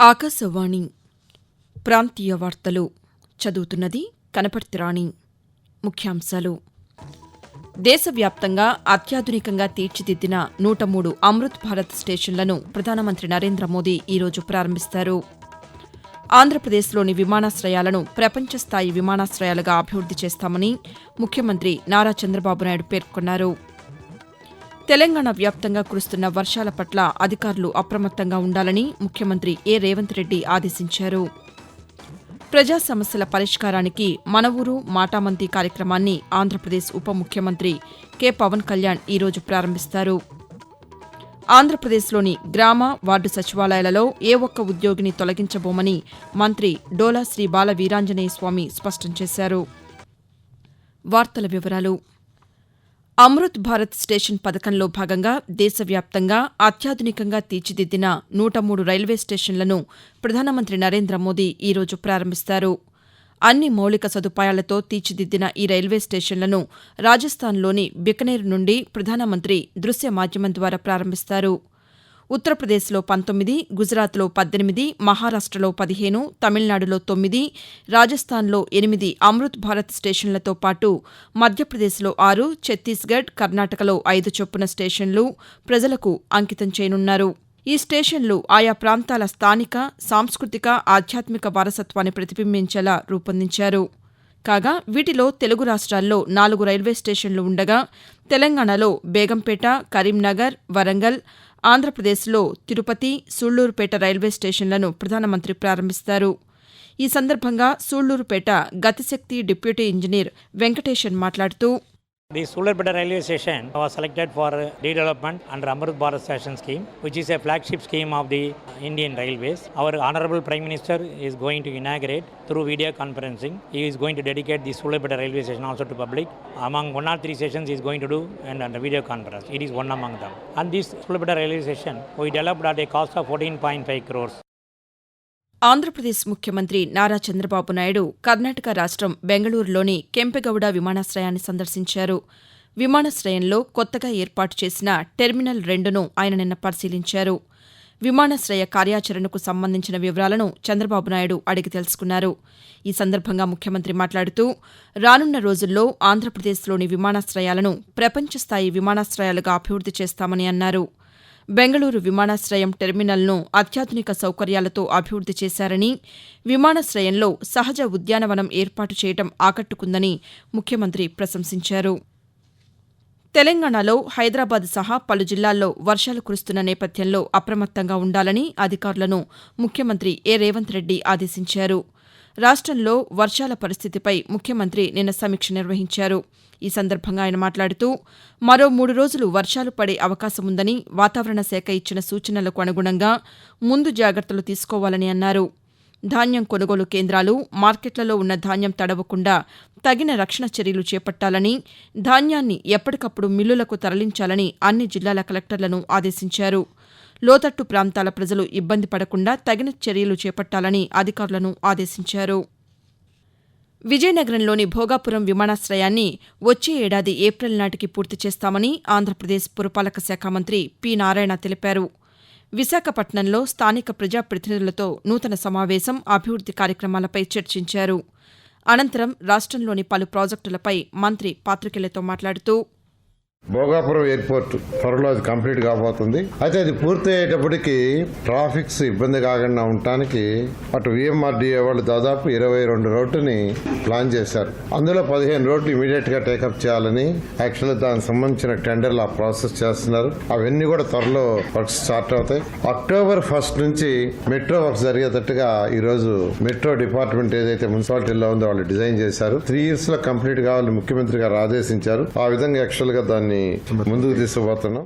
ఆకాశవాణి ప్రాంతీయ వార్తలు చదువుతున్నది కనపర్తి రాణి. ముఖ్యాంశాలు. దేశవ్యాప్తంగా అత్యాధునికంగా తీర్చిదిద్దిన నూట మూడు అమృత్ భారత్ స్టేషన్లను ప్రధానమంత్రి నరేంద్ర మోదీ ఈరోజు ప్రారంభిస్తారు. ఆంధ్రప్రదేశ్లోని విమానాశ్రయాలను ప్రపంచ స్థాయి విమానాశ్రయాలుగా అభివృద్ది చేస్తామని ముఖ్యమంత్రి నారా చంద్రబాబు నాయుడు పేర్కొన్నారు. తెలంగాణ వ్యాప్తంగా కురుస్తున్న వర్షాల పట్ల అధికారులు అప్రమత్తంగా ఉండాలని ముఖ్యమంత్రి ఏ రేవంత్ రెడ్డి ఆదేశించారు. ప్రజా సమస్యల పరిష్కారానికి మన ఊరు మాటామంతి కార్యక్రమాన్ని ఆంధ్రప్రదేశ్ ఉప ముఖ్యమంత్రి కె. పవన్ కళ్యాణ్ ఈరోజు ప్రారంభిస్తారు. ఆంధ్రప్రదేశ్లోని గ్రామ వార్డు సచివాలయాలలో ఏ ఒక్క ఉద్యోగిని తొలగించబోమని మంత్రి డోలా శ్రీ బాల వీరాంజనేయ స్వామి స్పష్టం చేశారు. వార్తల వివరాలు అమృత్ భారత్ స్టేషన్ పథకంలో భాగంగా దేశవ్యాప్తంగా అత్యాధునికంగా తీర్చిదిద్దిన నూట మూడు రైల్వే స్టేషన్లను ప్రధానమంత్రి నరేంద్ర మోదీ ఈరోజు ప్రారంభిస్తారు. అన్ని మౌలిక సదుపాయాలతో తీర్చిదిద్దిన ఈ రైల్వే స్టేషన్లను రాజస్థాన్లోని బికనేర్ నుండి ప్రధానమంత్రి దృశ్య మాధ్యమం ద్వారా ప్రారంభిస్తారు. ఉత్తరప్రదేశ్లో పంతొమ్మిది గుజరాత్లో పద్దెనిమిది మహారాష్టలో పదిహేను తమిళనాడులో తొమ్మిది రాజస్థాన్లో ఎనిమిది అమృత్ భారత్ స్టేషన్లతో పాటు మధ్యప్రదేశ్లో ఆరు ఛత్తీస్గఢ్ కర్ణాటకలో ఐదు చొప్పున స్టేషన్లు ప్రజలకు అంకితం చేయనున్నారు. ఈ స్టేషన్లు ఆయా ప్రాంతాల స్థానిక సాంస్కృతిక ఆధ్యాత్మిక వారసత్వాన్ని ప్రతిబింబించేలా రూపొందించారు. కాగా వీటిలో తెలుగు రాష్ట్రాల్లో నాలుగు రైల్వే స్టేషన్లు ఉండగా తెలంగాణలో బేగంపేట కరీంనగర్ వరంగల్ ఆంధ్రప్రదేశ్లో తిరుపతి సూళ్ళూరుపేట రైల్వే స్టేషన్లను ప్రధానమంత్రి ప్రారంభిస్తారు. ఈ సందర్భంగా సూళ్ళూరుపేట గతిశక్తి డిప్యూటీ ఇంజనీర్ వెంకటేశన్ మాట్లాడుతూ The Sularpeta railway station was selected for redevelopment under Amrit Bharat Station scheme, which is a flagship scheme of the Indian Railways. Our Honorable Prime Minister is going to inaugurate through video conferencing. He is going to dedicate the Sularpeta railway station also to public. Among one or three stations he is going to do and under video conference. It is one among them. And this Sularpeta railway station we developed at a cost of 14.5 crores. Andhra Pradesh ముఖ్యమంత్రి నారా చంద్రబాబు నాయుడు కర్ణాటక రాష్ట్రం బెంగళూరులోని కెంపెగౌడ విమానాశ్రయాన్ని సందర్శించారు. విమానాశ్రయంలో కొత్తగా ఏర్పాటు చేసిన terminal రెండును ఆయన నిన్న పరిశీలించారు. విమానాశ్రయ కార్యాచరణకు సంబంధించిన వివరాలను చంద్రబాబు నాయుడు అడిగి తెలుసుకున్నారు. ఈ సందర్భంగా ముఖ్యమంత్రి మాట్లాడుతూ రానున్న రోజుల్లో ఆంధ్రప్రదేశ్లోని విమానాశ్రయాలను ప్రపంచ స్థాయి విమానాశ్రయాలుగా అభివృద్ది చేస్తామని అన్నారు. బెంగళూరు విమానాశ్రయం టెర్మినల్ను అత్యాధునిక సౌకర్యాలతో అభివృద్ది చేశారని విమానాశ్రయంలో సహజ ఉద్యానవనం ఏర్పాటు చేయడం ఆకట్టుకుందని ముఖ్యమంత్రి ప్రశంసించారు. తెలంగాణలో హైదరాబాద్ సహా పలు జిల్లాల్లో వర్షాలు కురుస్తున్న నేపథ్యంలో అప్రమత్తంగా ఉండాలని అధికారులను ముఖ్యమంత్రి ఏ. రేవంత్ రెడ్డి ఆదేశించారు. రాష్టంలో వర్షాల పరిస్థితిపై ముఖ్యమంత్రి నిన్న సమీక్ష నిర్వహించారు. ఈ సందర్భంగా ఆయన మాట్లాడుతూ మరో మూడు రోజులు వర్షాలు పడే అవకాశం ఉందని వాతావరణ శాఖ ఇచ్చిన సూచనలకు అనుగుణంగా ముందు జాగ్రత్తలు తీసుకోవాలని అన్నారు. ధాన్యం కొనుగోలు కేంద్రాలు మార్కెట్లలో ఉన్న ధాన్యం తడవకుండా తగిన రక్షణ చర్యలు చేపట్టాలని ధాన్యాన్ని ఎప్పటికప్పుడు మిల్లులకు తరలించాలని అన్ని జిల్లాల కలెక్టర్లను ఆదేశించారు. లోతట్టు ప్రాంతాల ప్రజలు ఇబ్బంది పడకుండా తగిన చర్యలు చేపట్టాలని అధికారులను ఆదేశించారు. విజయనగరంలోని భోగాపురం విమానాశ్రయాన్ని వచ్చే ఏడాది ఏప్రిల్ నాటికి పూర్తి చేస్తామని ఆంధ్రప్రదేశ్ పురపాలక శాఖ మంత్రి పి. నారాయణ తెలిపారు. విశాఖపట్నంలో స్థానిక ప్రజాప్రతినిధులతో నూతన సమావేశం అభివృద్ది కార్యక్రమాలపై చర్చించారు. అనంతరం రాష్టంలోని పలు ప్రాజెక్టులపై మంత్రి పాతికేయులతో మాట్లాడుతూ భోగాపురం ఎయిర్పోర్ట్ త్వరలో అది కంప్లీట్ కాబోతుంది. అయితే అది పూర్తి అయ్యేటప్పటికి ట్రాఫిక్స్ ఇబ్బంది కాకుండా ఉండటానికి అటు విఎంఆర్డీఏ వాళ్ళు దాదాపు ఇరవై రెండు రోడ్డుని ప్లాన్ చేశారు. అందులో పదిహేను రోడ్లు ఇమీడియట్గా టేకప్ చేయాలని యాక్చువల్గా దానికి సంబంధించిన టెండర్లు ఆ ప్రాసెస్ చేస్తున్నారు. అవన్నీ కూడా త్వరలో వర్క్స్ స్టార్ట్ అవుతాయి. అక్టోబర్ ఫస్ట్ నుంచి మెట్రో వర్క్స్ జరిగేటట్టుగా ఈ రోజు మెట్రో డిపార్ట్మెంట్ ఏదైతే మున్సిపాలిటీలో ఉందో వాళ్ళు డిజైన్ చేశారు. త్రీ ఇయర్స్లో కంప్లీట్ కావాలని ముఖ్యమంత్రి గారు ఆదేశించారు. ఆ విధంగా యాక్చువల్గా దాన్ని ముందుకు తీసుకుపోతున్నాం.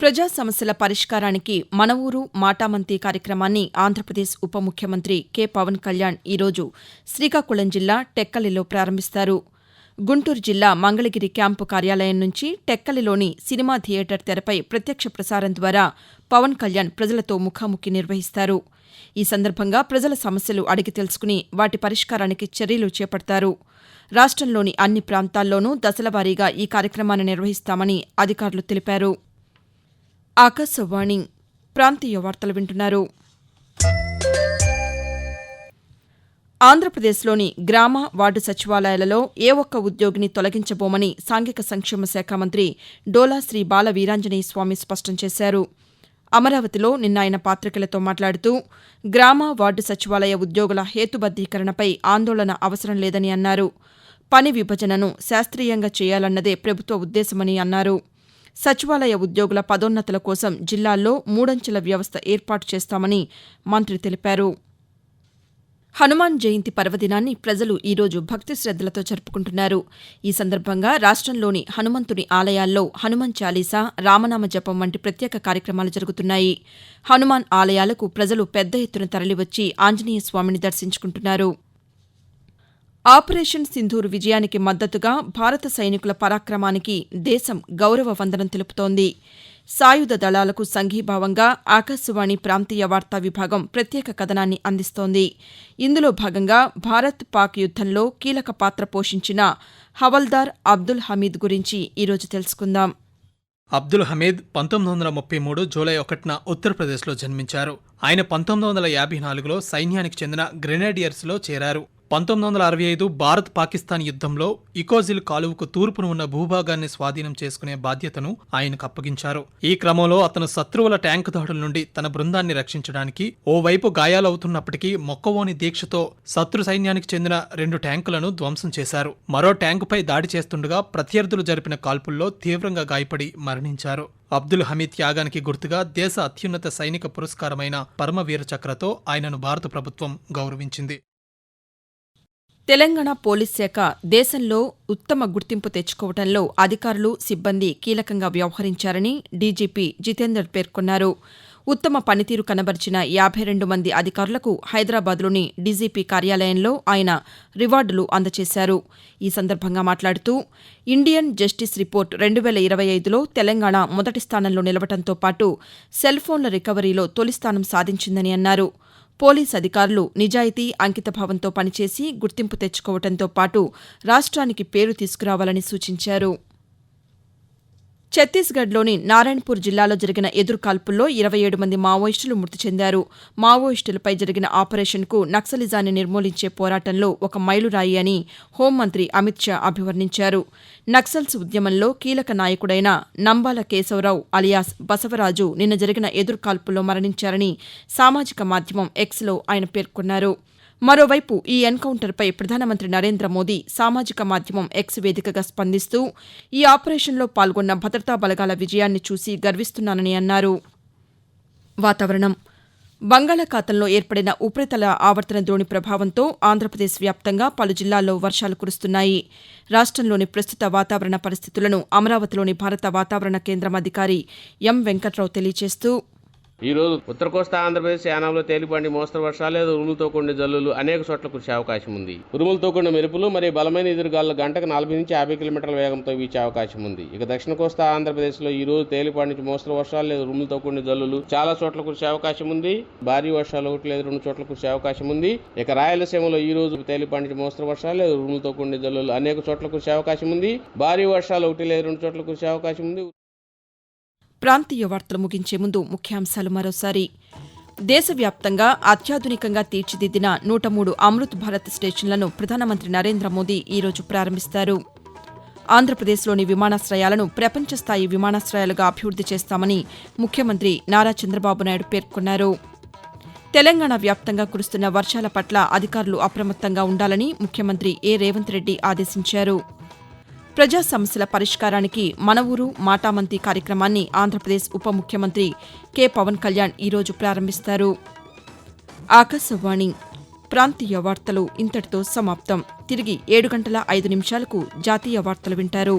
ప్రజా సమస్యల పరిష్కారానికి మన ఊరు మాటామంతి కార్యక్రమాన్ని ఆంధ్రప్రదేశ్ ఉప ముఖ్యమంత్రి కె పవన్ కళ్యాణ్ ఈరోజు శ్రీకాకుళం జిల్లా టెక్కలిలో ప్రారంభిస్తారు. గుంటూరు జిల్లా మంగళగిరి క్యాంపు కార్యాలయం నుంచి టెక్కలిలోని సినిమా థియేటర్ తెరపై ప్రత్యక్ష ప్రసారం ద్వారా పవన్ కళ్యాణ్ ప్రజలతో ముఖాముఖి నిర్వహిస్తారు. ఈ సందర్భంగా ప్రజల సమస్యలు అడిగి తెలుసుకుని వాటి పరిష్కారానికి చర్యలు చేపడతారు. రాష్టంలోని అన్ని ప్రాంతాల్లోనూ దశలవారీగా ఈ కార్యక్రమాన్ని నిర్వహిస్తామని అధికారులు తెలిపారు. ఆకాశవాణి ప్రాంతీయ వార్తలు వింటున్నారు. ఆంధ్రప్రదేశ్లోని గ్రామ వార్డు సచివాలయాలలో ఏ ఒక్క ఉద్యోగిని తొలగించబోమని సాంఘిక సంక్షేమ శాఖ మంత్రి డోలా శ్రీ బాల వీరాంజనేయ స్వామి స్పష్టం చేశారు. అమరావతిలో నిన్న ఆయన పాతికేయులతో మాట్లాడుతూ గ్రామ వార్డు సచివాలయ ఉద్యోగుల హేతుబద్దీకరణపై ఆందోళన అవసరం లేదని అన్నారు. పని విభజనను శాస్త్రీయంగా చేయాలన్నదే ప్రభుత్వ ఉద్దేశమని అన్నారు. సచివాలయ ఉద్యోగుల పదోన్నతుల కోసం జిల్లాల్లో మూడంచెల వ్యవస్థ ఏర్పాటు చేస్తామని మంత్రి తెలిపారు. హనుమాన్ జయంతి పర్వదినాన్ని ప్రజలు ఈరోజు భక్తి శ్రద్దలతో జరుపుకుంటున్నారు. ఈ సందర్భంగా రాష్ట్రంలోని హనుమంతుని ఆలయాల్లో హనుమాన్ చాలీసా రామనామ జపం వంటి ప్రత్యేక కార్యక్రమాలు జరుగుతున్నాయి. హనుమాన్ ఆలయాలకు ప్రజలు పెద్ద ఎత్తున తరలివచ్చి ఆంజనేయ స్వామిని దర్శించుకుంటున్నారు. ఆపరేషన్ సింధూర్ విజయానికి మద్దతుగా భారత సైనికుల పరాక్రమానికి దేశం గౌరవ వందనం తెలుపుతోంది. సాయుధ దళాలకు సంఘీభావంగా ఆకాశవాణి ప్రాంతీయ వార్తా విభాగం ప్రత్యేక కథనాన్ని అందిస్తోంది. ఇందులో భాగంగా భారత్ పాక్ యుద్దంలో కీలక పాత్ర పోషించిన హవల్దార్ అబ్దుల్ హమీద్ గురించి ఈరోజు తెలుసుకుందాం. అబ్దుల్ హమీద్ పంతొమ్మిది వందల ముప్పై మూడు జూలై ఒకటిన ఉత్తరప్రదేశ్లో జన్మించారు. ఆయన పంతొమ్మిది వందల యాభై నాలుగులో సైన్యానికి చెందిన గ్రెనేడియర్స్లో చేరారు. పంతొమ్మిది వందల అరవై ఐదు భారత్ పాకిస్తాన్ యుద్ధంలో ఇకోజిల్ కాలువకు తూర్పును ఉన్న భూభాగాన్ని స్వాధీనం చేసుకునే బాధ్యతను ఆయనకు అప్పగించారు. ఈ క్రమంలో అతను శత్రువుల ట్యాంకు దాడుల నుండి తన బృందాన్ని రక్షించడానికి ఓవైపు గాయాలవుతున్నప్పటికీ మొక్కవోని దీక్షతో శత్రు సైన్యానికి చెందిన రెండు ట్యాంకులను ధ్వంసం చేశారు. మరో ట్యాంకుపై దాడి చేస్తుండగా ప్రత్యర్థులు జరిపిన కాల్పుల్లో తీవ్రంగా గాయపడి మరణించారు. అబ్దుల్ హమీద్ త్యాగానికి గుర్తుగా దేశ అత్యున్నత సైనిక పురస్కారమైన పరమవీర చక్రతో ఆయనను భారత ప్రభుత్వం గౌరవించింది. తెలంగాణ పోలీస్ శాఖ దేశంలో ఉత్తమ గుర్తింపు తెచ్చుకోవడంలో అధికారులు సిబ్బంది కీలకంగా వ్యవహరించారని డీజీపీ జితేందర్ పేర్కొన్నారు. ఉత్తమ పనితీరు కనబరిచిన యాభై రెండు మంది అధికారులకు హైదరాబాద్లోని డీజీపీ కార్యాలయంలో ఆయన రివార్డులు అందజేశారు ఈ సందర్భంగా మాట్లాడుతూ ఇండియన్ జస్టిస్ రిపోర్ట్ రెండు వేల ఇరవై ఐదులో తెలంగాణ మొదటి స్థానంలో నిలవడంతో పాటు సెల్ ఫోన్ల రికవరీలో తొలి స్థానం సాధించిందని అన్నారు. పోలీస్ అధికారులు నిజాయితీ అంకితభావంతో పనిచేసి గుర్తింపు తెచ్చుకోవడంతో పాటు రాష్ట్రానికి పేరు తీసుకురావాలని సూచించారు. ఛత్తీస్గఢ్లోని నారాయణపూర్ జిల్లాలో జరిగిన ఎదురుకాల్పుల్లో ఇరవై ఏడు మంది మావోయిస్టులు మృతి చెందారు. మావోయిస్టులపై జరిగిన ఆపరేషన్కు నక్సలిజాన్ని నిర్మూలించే పోరాటంలో ఒక మైలురాయి అని హోంమంతి అమిత్ షా అభివర్ణించారు. నక్సల్స్ ఉద్యమంలో కీలక నాయకుడైన నంబాల కేశవరావు అలియాస్ బసవరాజు నిన్న జరిగిన ఎదురుకాల్పుల్లో మరణించారని సామాజిక మాధ్యమం ఎక్స్లో ఆయన పేర్కొన్నారు. మరోవైపు ఈ ఎన్కౌంటర్పై ప్రధానమంత్రి నరేంద్ర మోదీ సామాజిక మాధ్యమం ఎక్స్ వేదికగా స్పందిస్తూ ఈ ఆపరేషన్లో పాల్గొన్న భద్రతా బలగాల విజయాన్ని చూసి గర్విస్తున్నానని అన్నారు. వాతావరణం. బంగాళాఖాతంలో ఏర్పడిన ఉపరితల ఆవర్తన ద్రోణి ప్రభావంతో ఆంధ్రప్రదేశ్ వ్యాప్తంగా పలు జిల్లాల్లో వర్షాలు కురుస్తున్నాయి. రాష్ట్రంలోని ప్రస్తుత వాతావరణ పరిస్థితులను అమరావతిలోని భారత వాతావరణ కేంద్రం అధికారి ఎం వెంకట్రావు తెలియజేస్తూ ఈ రోజు ఉత్తర కోస్తా ఆంధ్రప్రదేశ్ యానంలో తేలిపాండి మోస్తరు వర్షాలు లేదా ఉరుములతో కూడిన జల్లులు అనేక చోట్ల కురిసే అవకాశం ఉంది. ఉరుములతో కూడిన మెరుపులు మరియు బలమైన ఎదురుగాలు గంటకు నలభై నుంచి యాభై కిలోమీటర్ల వేగంతో వీచే అవకాశం ఉంది. ఇక దక్షిణ కోస్తా ఆంధ్రప్రదేశ్లో ఈ రోజు తేలిపాటి నుంచి మోస్తరు వర్షాలు లేదా ఉరుములతో కూడిన జల్లులు చాలా చోట్ల కురిసే అవకాశం ఉంది. భారీ వర్షాలు ఒకటి లేదా రెండు చోట్ల కురిసే అవకాశం ఉంది. ఇక రాయలసీమలో ఈ రోజు తేలిపాటి నుంచి మోస్తరు వర్షాలు లేదా ఉరుములతో కూడిన జల్లులు అనేక చోట్ల కురిసే అవకాశం ఉంది. భారీ వర్షాలు ఒకటి లేదా రెండు చోట్ల కురిసే అవకాశం ఉంది. ప్రాంతీయ వార్తలు ముగించే ముందు ముఖ్యాంశాలు మరోసారి. దేశవ్యాప్తంగా అత్యాధునికంగా తీర్చిదిద్దిన నూట మూడు అమృత్ భారత్ స్టేషన్లను ప్రధానమంత్రి నరేంద్ర మోదీ ఈరోజు ప్రారంభిస్తారు. ఆంధ్రప్రదేశ్లోని విమానాశ్రయాలను ప్రపంచ స్థాయి విమానాశ్రయాలుగా అభివృద్ది చేస్తామని ముఖ్యమంత్రి నారా చంద్రబాబు నాయుడు పేర్కొన్నారు. తెలంగాణ వ్యాప్తంగా కురుస్తున్న వర్షాల పట్ల అధికారులు అప్రమత్తంగా ఉండాలని ముఖ్యమంత్రి ఏ. రేవంత్ రెడ్డి ఆదేశించారు. ప్రజా సమస్యల పరిష్కారానికి మన ఊరు మాటామంతి కార్యక్రమాన్ని ఆంధ్రప్రదేశ్ ఉప ముఖ్యమంత్రి కె. పవన్ కళ్యాణ్ ఈరోజు ప్రారంభిస్తారు. ఆకాశవాణి ప్రాంతీయ వార్తలు ఇంతటితో సమాప్తం. తిరిగి ఏడు గంటల ఐదు నిమిషాలకు జాతీయ వార్తలు వింటారు.